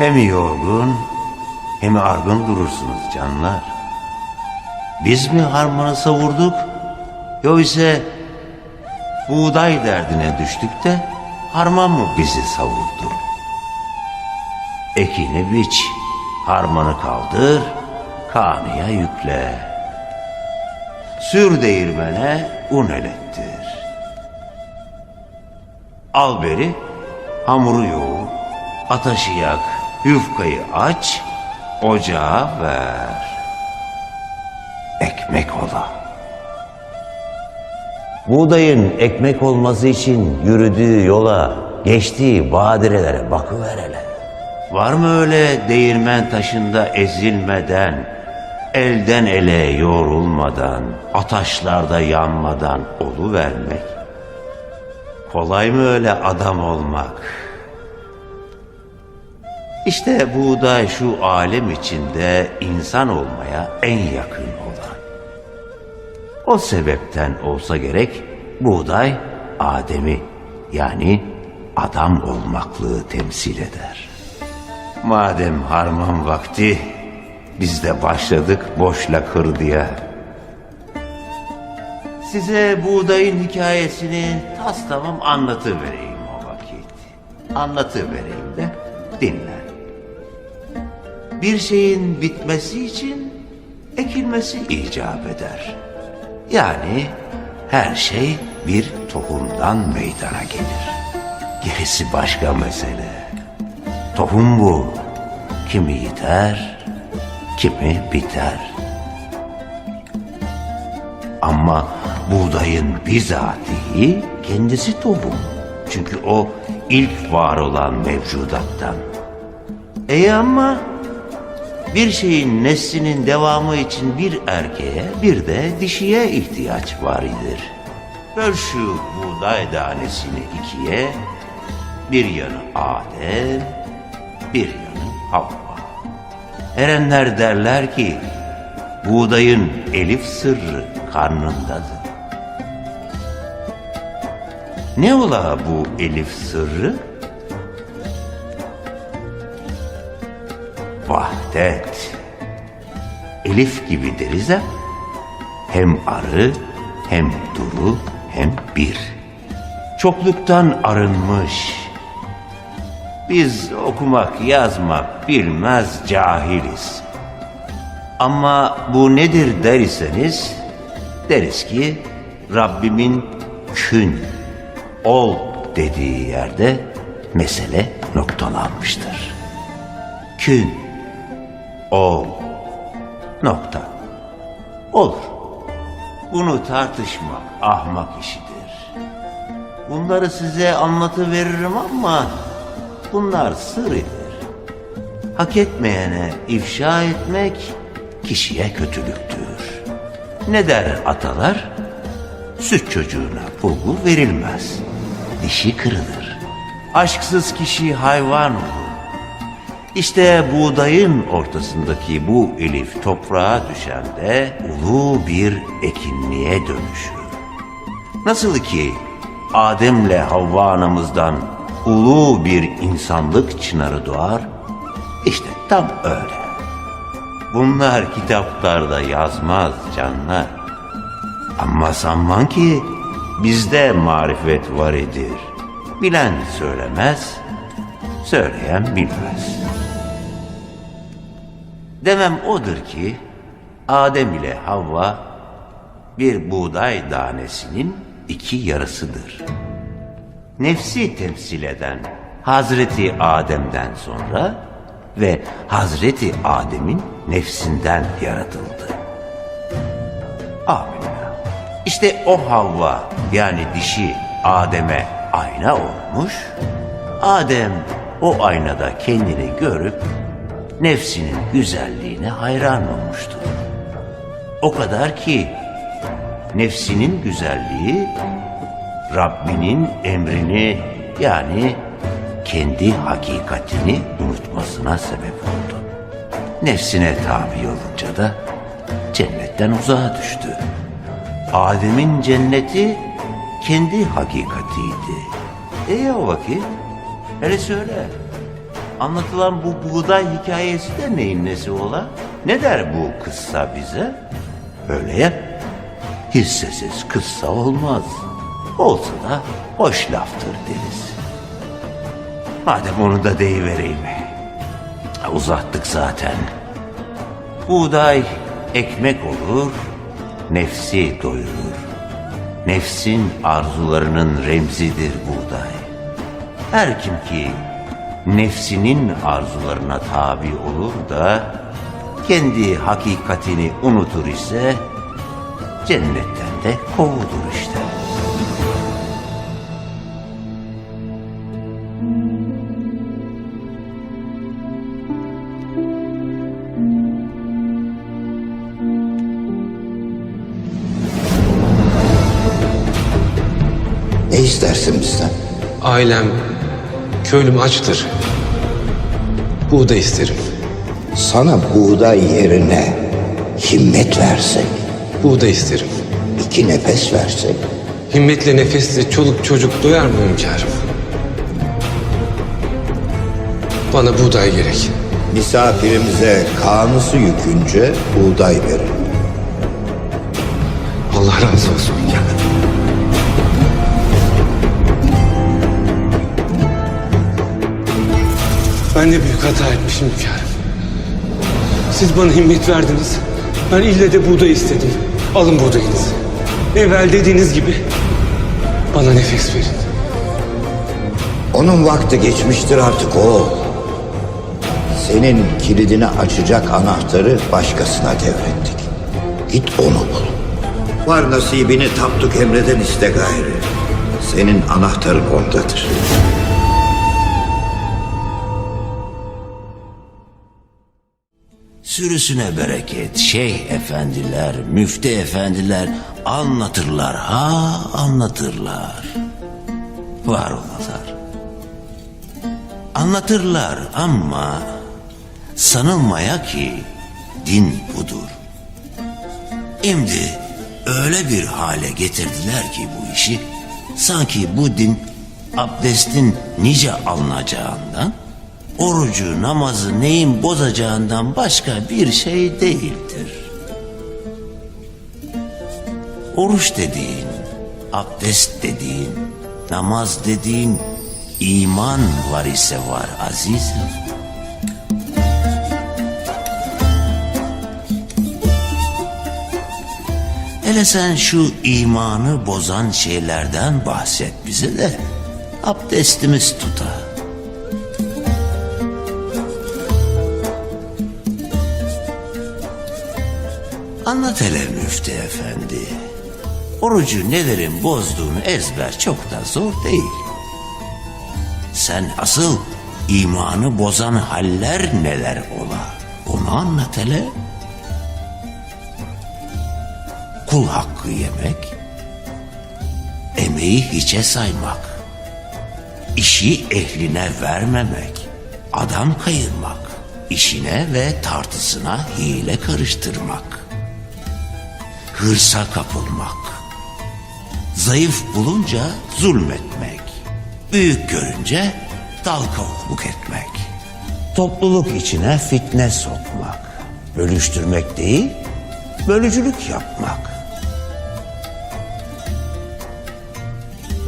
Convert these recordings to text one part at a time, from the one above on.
Hem yorgun hem argın durursunuz canlar. Biz mi harmanı savurduk? Yoksa buğday derdine düştük de harman mı bizi savurdu? Ekini biç, harmanı kaldır, kanıya yükle. Sür değirmene un elettir. Al beri, hamuru yoğur, ateşi yak, yufkayı aç, ocağa ver. Ekmek ola. Buğdayın ekmek olması için yürüdüğü yola, geçtiği badirelere bakıver hele. Var mı öyle değirmen taşında ezilmeden, elden ele yoğrulmadan, ataşlarda yanmadan olu vermek? Kolay mı öyle adam olmak? İşte buğday şu alem içinde insan olmaya en yakın olan. O sebepten olsa gerek buğday Adem'i yani adam olmaklığı temsil eder. Madem harman vakti biz de başladık boşla kırdıya. Size buğdayın hikayesini tas tamam anlatıvereyim o vakit. Anlatıvereyim de dinle. Bir şeyin bitmesi için ekilmesi icap eder. Yani her şey bir tohumdan meydana gelir. Gerisi başka mesele. Tohum bu. Kimi yiter, kimi biter. Ama buğdayın bizatihi kendisi tohum. Çünkü o ilk var olan mevcudattan. E ama bir şeyin neslinin devamı için bir erkeğe bir de dişiye ihtiyaç var idir. Böl şu buğday tanesini ikiye, bir yanı Adem, bir yanı Havva. Erenler derler ki, buğdayın elif sırrı karnındadır. Ne ola bu elif sırrı? Vahdet. Elif gibi deriz ya. Hem arı, hem duru, hem bir. Çokluktan arınmış. Biz okumak, yazmak bilmez cahiliz. Ama bu nedir derseniz, deriz ki Rabbimin kün, ol dediği yerde mesele noktalanmıştır. Kün, ol, nokta. Olur. Bunu tartışmak ahmak işidir. Bunları size anlatıveririm ama bunlar sır idir. Hak etmeyene ifşa etmek kişiye kötülüktür. Ne der atalar? Süt çocuğuna bulgur verilmez. Dişi kırılır. Aşksız kişi hayvan olur. İşte buğdayın ortasındaki bu elif toprağa düşende ulu bir ekinliğe dönüşür. Nasıl ki Adem'le Havva anamızdan ulu bir insanlık çınarı doğar, işte tam öyle. Bunlar kitaplarda yazmaz canlar. Ama sanman ki bizde marifet var idir. Bilen söylemez, söyleyen bilmez. Demem odur ki Adem ile Havva bir buğday tanesinin iki yarısıdır. Nefsi temsil eden Hazreti Adem'den sonra ve Hazreti Adem'in nefsinden yaratıldı. Amin. İşte o Havva yani dişi Adem'e ayna olmuş. Adem o aynada kendini görüp nefsinin güzelliğine hayran olmuştur. O kadar ki nefsinin güzelliği Rabbinin emrini yani kendi hakikatini unutmasına sebep oldu. Nefsine tabi olunca da cennetten uzağa düştü. Adem'in cenneti kendi hakikatiydi. E o vakit hele söyle. Anlatılan bu buğday hikayesi de neyin nesi ola? Ne der bu kıssa bize? Öyle ya. Hissesiz kıssa olmaz. Olsa da boş laftır deriz. Madem onu da deyivereyim. Uzattık zaten. Buğday ekmek olur, nefsi doyurur. Nefsin arzularının remzidir buğday. Her kim ki nefsinin arzularına tabi olur da kendi hakikatini unutur ise cennetten de kovulur işte. Ne istersin bizden? Ailem, köylüm açtır. Buğday isterim. Sana buğday yerine himmet versek, Buğday isterim. iki nefes versek, Himmetle nefesle çoluk çocuk doyar mı hünkârım? Bana buğday gerek. misafirimize kanısı yükünce buğday verin. Allah razı olsun hünkârım. Ben de büyük hata etmişim hünkârım. Siz bana himmet verdiniz. Ben ille de buğday istedim. Alın buğdayınızı. Evvel dediğiniz gibi bana nefes verin. Onun vakti geçmiştir artık o. Senin kilidini açacak anahtarı başkasına devrettik. Git onu bul. Var nasibini tapduk emreden iste gayrı. Senin anahtarın ondadır. Sürüsüne bereket şeyh efendiler, müftü efendiler anlatırlar ha anlatırlar. Var olalar. Anlatırlar ama sanılmaya ki din budur. Şimdi öyle bir hale getirdiler ki bu işi sanki bu din abdestin nice alınacağından orucu namazı neyin bozacağından başka bir şey değildir. Oruç dediğin, abdest dediğin, namaz dediğin iman var ise var azizim. Hele sen şu imanı bozan şeylerden bahset bize de abdestimiz tutar. Anlat hele müftü efendi. Orucu nelerin bozduğunu ezber çok da zor değil. Sen asıl imanı bozan haller neler ola? Onu anlat hele. Kul hakkı yemek, emeği hiçe saymak, işi ehline vermemek, adam kayırmak, işine ve tartısına hile karıştırmak hırsa kapılmak, zayıf bulunca zulmetmek, büyük görünce dal kavukluk etmek, topluluk içine fitne sokmak, bölüştürmek değil, bölücülük yapmak,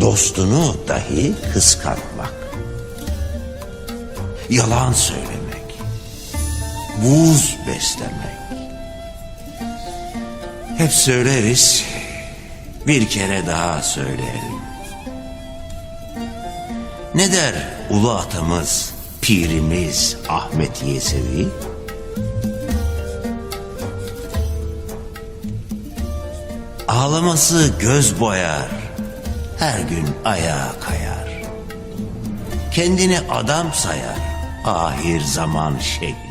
dostunu dahi kıskanmak, yalan söylemek, buz beslemek, hep söyleriz. Bir kere daha söyleyelim. Ne der ulu atamız, pirimiz Ahmet Yesevi? Ağlaması göz boyar, her gün ayağa kayar. Kendini adam sayar, ahir zaman şeyhleri.